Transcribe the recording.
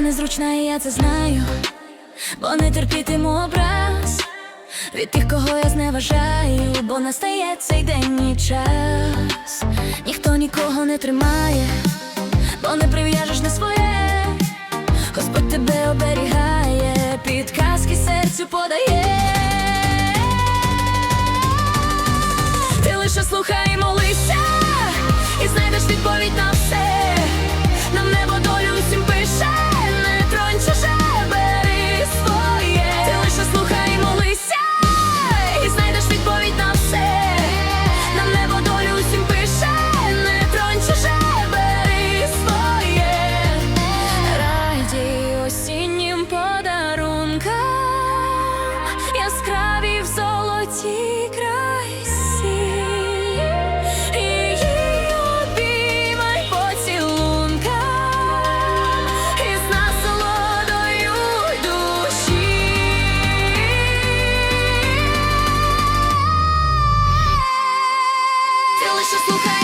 Незручна, і я це знаю, бо не терпітиму образ від тих, кого я зневажаю, бо настає цей день і час. Ніхто нікого не тримає, бо не прив'яжеш на своє. Господь тебе оберігає, підказки серцю подає. яскраві в золоті красі, її обіймай поцілунка, із насолодою душі. Слухай